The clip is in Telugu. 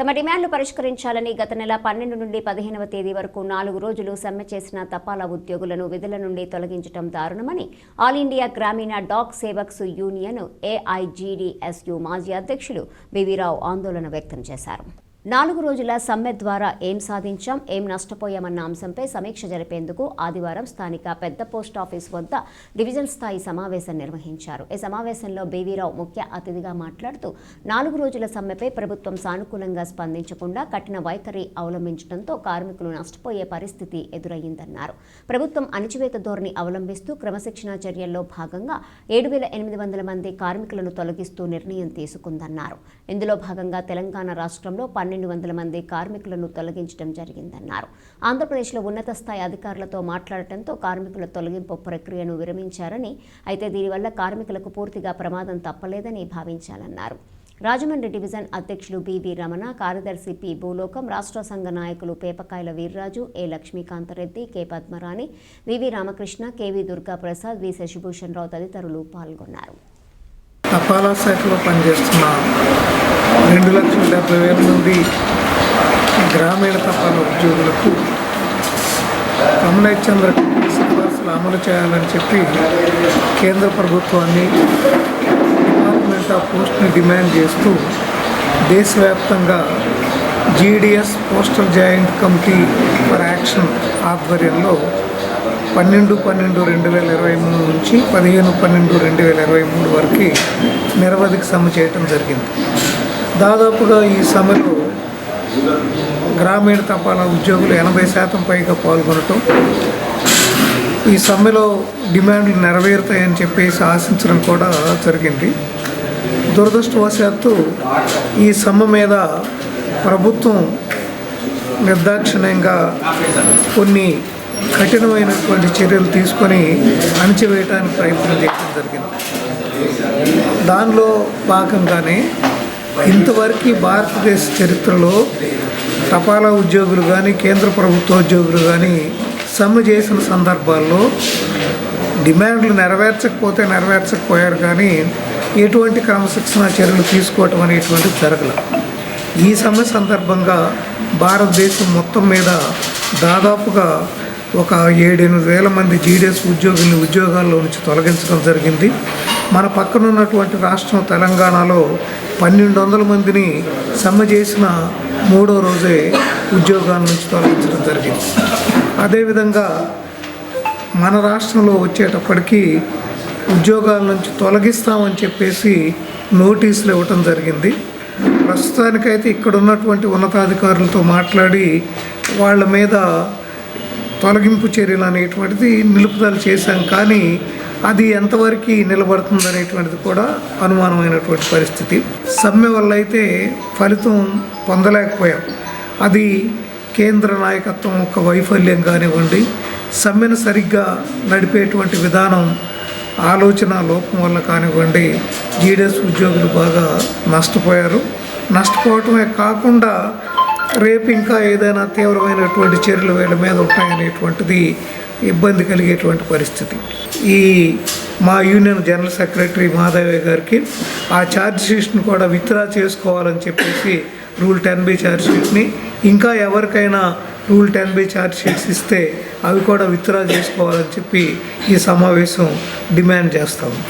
తమ డిమాండ్లు పరిష్కరించాలని గత నెల పన్నెండు నుండి పదిహేనవ తేదీ వరకు నాలుగు రోజులు సమ్మె చేసిన తపాలా ఉద్యోగులను విధుల నుండి తొలగించడం దారుణమని all India Gramin Dak Sevaks union AIGDSU మాజీ అధ్యక్షులు బివిరావు ఆందోళన వ్యక్తం చేశారు. నాలుగు రోజుల సమ్మె ద్వారా ఏం సాధించాం ఏం నష్టపోయామన్న అంశంపై సమీక్ష జరిపేందుకు ఆదివారం స్థానిక పెద్ద పోస్ట్ ఆఫీస్ వద్ద డివిజన్ స్థాయి సమావేశం నిర్వహించారు. ఈ సమావేశంలో బీవీరావు ముఖ్య అతిథిగా మాట్లాడుతూ నాలుగు రోజుల సమ్మెపై ప్రభుత్వం సానుకూలంగా స్పందించకుండా కఠిన వైఖరి అవలంబించడంతో కార్మికులు నష్టపోయే పరిస్థితి ఎదురయ్యిందన్నారు. ప్రభుత్వం అణచివేత ధోరణి అవలంబిస్తూ క్రమశిక్షణా చర్యల్లో భాగంగా ఏడు వేల ఎనిమిది వందల మంది కార్మికులను తొలగిస్తూ నిర్ణయం తీసుకుందన్నారు. ఇందులో భాగంగా తెలంగాణ రాష్ట్రంలో పన్నెండు వందల మంది కార్మికులను తొలగించడం జరిగిందన్నారు. ఆంధ్రప్రదేశ్లో ఉన్నత స్థాయి అధికారులతో మాట్లాడటంతో కార్మికుల తొలగింపు ప్రక్రియను విరమించారని అయితే దీనివల్ల కార్మికులకు పూర్తిగా ప్రమాదం తప్పలేదని భావించాలన్నారు. రాజమండ్రి డివిజన్ అధ్యక్షులు బివి రమణ కార్యదర్శి పి. భూలోకం రాష్ట్ర సంఘ నాయకులు Pepakayala Veerraju A. Lakshmikantha Reddy K. Padmarani V V Ramakrishna K V Durga Prasad V. Sasibhushan Rao తదితరులు పాల్గొన్నారు. తపాలా శాఖలో పనిచేస్తున్న రెండు లక్షల డెబ్బై వేల మంది గ్రామీణ తపాల ఉద్యోగులకు కమలేష్ చంద్ర సిఫార్సులు అమలు చేయాలని చెప్పి కేంద్ర ప్రభుత్వాన్ని డిపార్ట్మెంట్ ఆఫ్ పోస్ట్ని డిమాండ్ చేస్తూ దేశవ్యాప్తంగా GDS postal joint committee for action ఆధ్వర్యంలో పన్నెండు పన్నెండు రెండు వేల ఇరవై మూడు నుంచి పదిహేను పన్నెండు రెండు వేల ఇరవై మూడు వరకు నిరవధికి సమ్మె చేయటం జరిగింది. దాదాపుగా ఈ సమ్మెలో గ్రామీణ తపాలా ఉద్యోగులు ఎనభై శాతం పైగా పాల్గొనటం ఈ సమ్మెలో డిమాండ్లు నెరవేరుతాయని చెప్పేసి ఆశించడం కూడా జరిగింది. దురదృష్టవశాత్తు ఈ సమ్మె మీద ప్రభుత్వం నిర్దాక్షిణ్యంగా కొన్ని కఠినమైనటువంటి చర్యలు తీసుకొని అణచివేయడానికి ప్రయత్నం చేయడం జరిగింది. దానిలో భాగంగానే ఇంతవరకు భారతదేశ చరిత్రలో తపాలా ఉద్యోగులు కానీ కేంద్ర ప్రభుత్వ ఉద్యోగులు కానీ సమ్మె చేసిన సందర్భాల్లో డిమాండ్లు నెరవేర్చకపోతే నెరవేర్చకపోయారు కానీ ఎటువంటి క్రమశిక్షణ చర్యలు తీసుకోవటం అనేటువంటిది జరగలేదు ఈ సమ్మె సందర్భంగా భారతదేశం మొత్తం మీద దాదాపుగా ఒక ఏడెనిమిది వేల మంది జీడిఎస్ ఉద్యోగుల్ని ఉద్యోగాల్లో నుంచి తొలగించడం జరిగింది. మన పక్కన ఉన్నటువంటి రాష్ట్రం తెలంగాణలో పన్నెండు వందల మందిని సమ్మె చేసిన మూడో రోజే ఉద్యోగాల నుంచి తొలగించడం జరిగింది. అదేవిధంగా మన రాష్ట్రంలో వచ్చేటప్పటికీ ఉద్యోగాల నుంచి తొలగిస్తామని చెప్పేసి నోటీసులు ఇవ్వటం జరిగింది. ప్రస్తుతానికైతే ఇక్కడ ఉన్నటువంటి ఉన్నతాధికారులతో మాట్లాడి వాళ్ళ మీద తొలగింపు చర్యలు అనేటువంటిది నిలుపుదల చేశాం. కానీ అది ఎంతవరకు నిలబడుతుంది అనేటువంటిది కూడా అనుమానమైనటువంటి పరిస్థితి. సమ్మె వల్ల అయితే ఫలితం పొందలేకపోయాం. అది కేంద్ర నాయకత్వం యొక్క వైఫల్యం కానివ్వండి సమ్మెను సరిగ్గా నడిపేటువంటి విధానం ఆలోచన లోపం వల్ల కానివ్వండి జీడిఎస్ ఉద్యోగులు బాగా నష్టపోయారు. నష్టపోవటమే కాకుండా రేపు ఇంకా ఏదైనా తీవ్రమైనటువంటి చర్యలు వీళ్ళ మీద ఉంటాయనేటువంటిది ఇబ్బంది కలిగేటువంటి పరిస్థితి. ఈ మా యూనియన్ జనరల్ సెక్రటరీ మాధవయ్య గారికి ఆ ఛార్జ్ షీట్ని కూడా విత్డ్రా చేసుకోవాలని చెప్పేసి రూల్ టెన్ బి ఛార్జ్ షీట్ని ఇంకా ఎవరికైనా rule ten B charge sheets ఇస్తే అవి కూడా విత్డ్రా చేసుకోవాలని చెప్పి ఈ సమావేశం డిమాండ్ చేస్తాము.